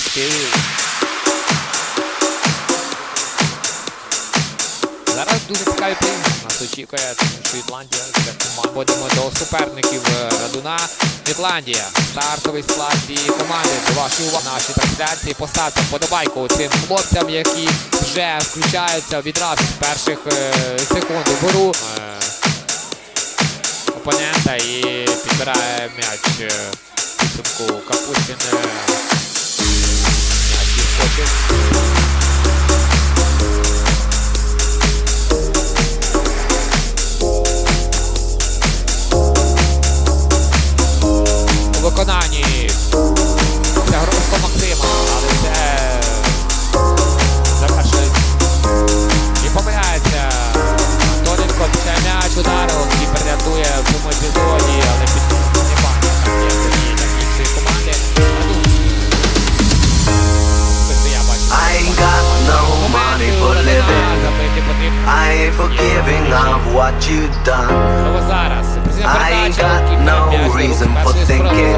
колективів. Зараз дуже цікавий поєдинок нас очікує, тому що Ірландія це. Ходимо до суперників е, Радуна. Ірландія. Стартовий склад цієї команди. До вашої уваги наші трансляції. Поставте вподобайку цим хлопцям, які вже включаються відразу з перших е, секунд у бору. Е, опонента і підбирає м'яч підсумку Капустін. Е, be forgiving of what you've done. I ain't got no reason for thinking.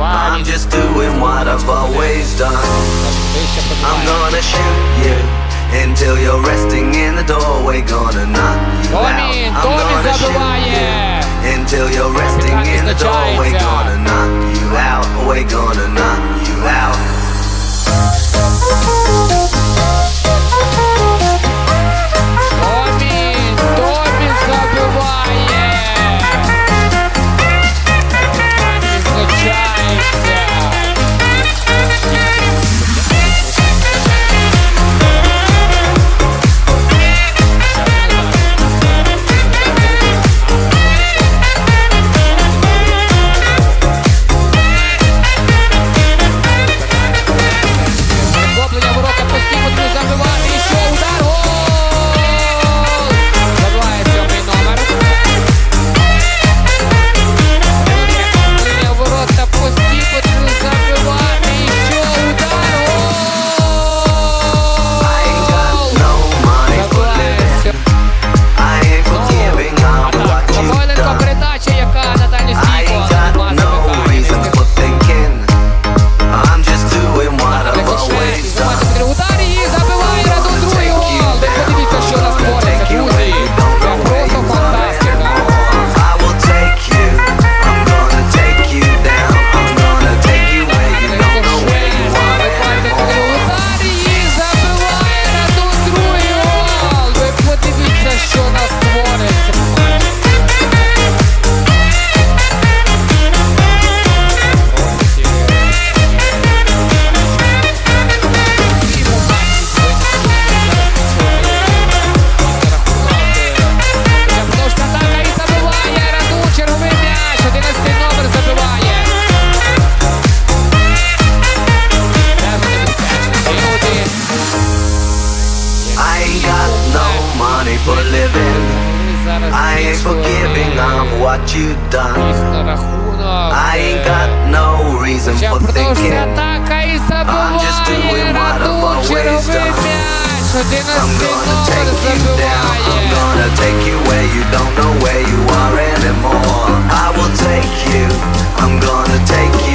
I'm just doing what I've always done. I'm gonna shoot you until you're resting in the doorway. Gonna knock you out. I'm gonna shoot you until you're resting in the doorway. Gonna knock you out. We're gonna knock you out. ain't got no money for living. I ain't forgiving of what you done. I ain't got no reason for thinking. I'm just doing what I've always done. I'm gonna take you down. I'm gonna take you where you don't know where you are anymore. I will take you. I'm gonna take you.